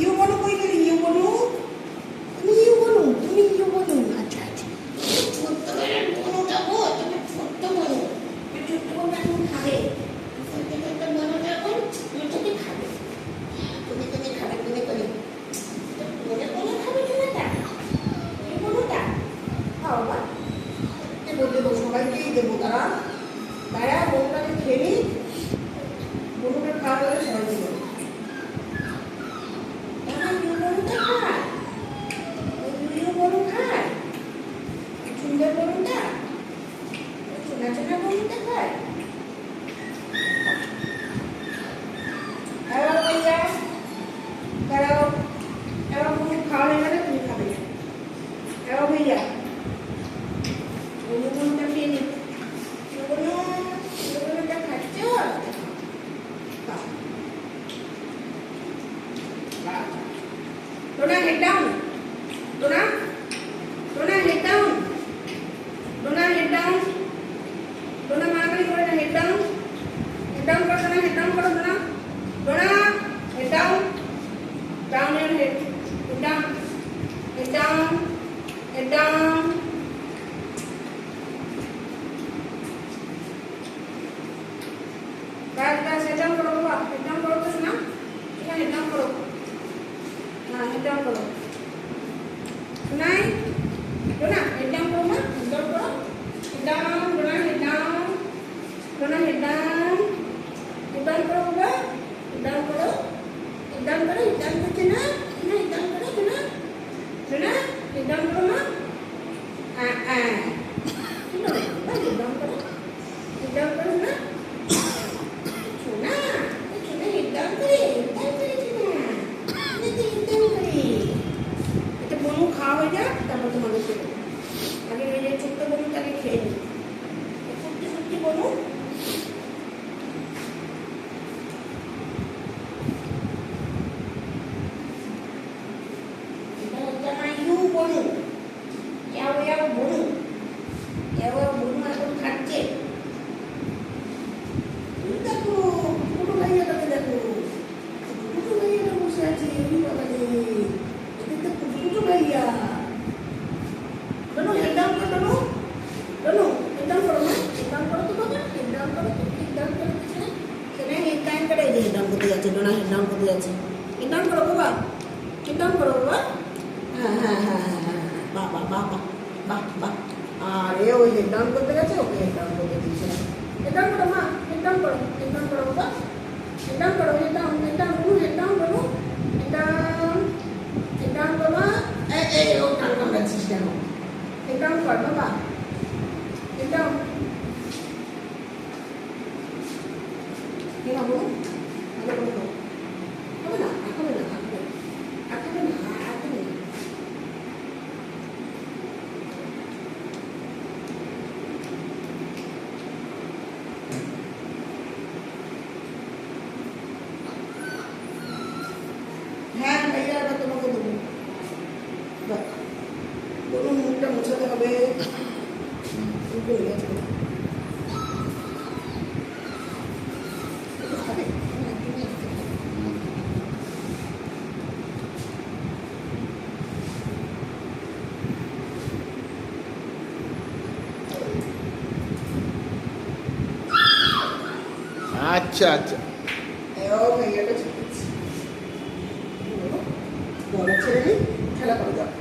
You বলো কই গেলি? ইউ বলো তুমি ইউ বলো তুমি ইউ বলো আচ্ছা আচ্ছা। ছোট্ট বেলার বনুটা গো তুমি ছোট্ট বনু তুমি ছোট্ট বনু এখন খাবে। ছোট্ট ছোট্ট বনুটা এখন তুমি তুমি খাবে। তুমি তুমি খাবে তুমি তুমি মনে খাবে তোমাটা এই বনুটা খাও বা দেবো সবাইকেই দেবো তারা তারা বনুটাকে খেয়ে বনুটা খাওয়া গেলে সবাইকে দেবো আমার ইউবনুটা খায় ওই ইউবনু খায় সুন্দর বনুটা চোনা চোনা বনুটা খায় এবার ভাইয়া দাঁড়াও এবার বনু খাওয়া হয়ে গেলে তুমি খাবে এবার ভাইয়া ইউবনুটা খেয়ে নি ইউবনু ইউবনুটা খাচ্ছ খাও Dona, head down. Dona, Dona, head down. kita mana? Mana? Head down, down and head, head. Kayak kita head down kalau apa? Head down kalau terus na? Nah head down kalau. Nai, mana? Head down kalau Uhul. যাচ্ছে ডোনা head down করতে যাচ্ছে head করো বাবা head করো বাবা হ্যাঁ হ্যাঁ হ্যাঁ হ্যাঁ হ্যাঁ বাহ বাবা বাহ বাহ বাহ বাহ আর এ ওই হেড ডাউন করতে গেছে ওকে হেড ডাউন করতে দিয়েছে হেড ডাউন করো মা হেড ডাউন করো হেড ডাউন করো বাবা হেড ডাউন করো হেড ডাউন হেড ডাউন করো হেড ডাউন করো হেড ডাউন হেড ডাউন বাবা এই এই ও ডাউন কামড়াচ্ছিস কেন হেড ডাউন কর বাবা হেড ডাউন কি না বলুন মুখটা মোছাতে হবে? আচ্ছা আচ্ছা। ভাইয়াটা ছেড়ে দিই? que la calidad.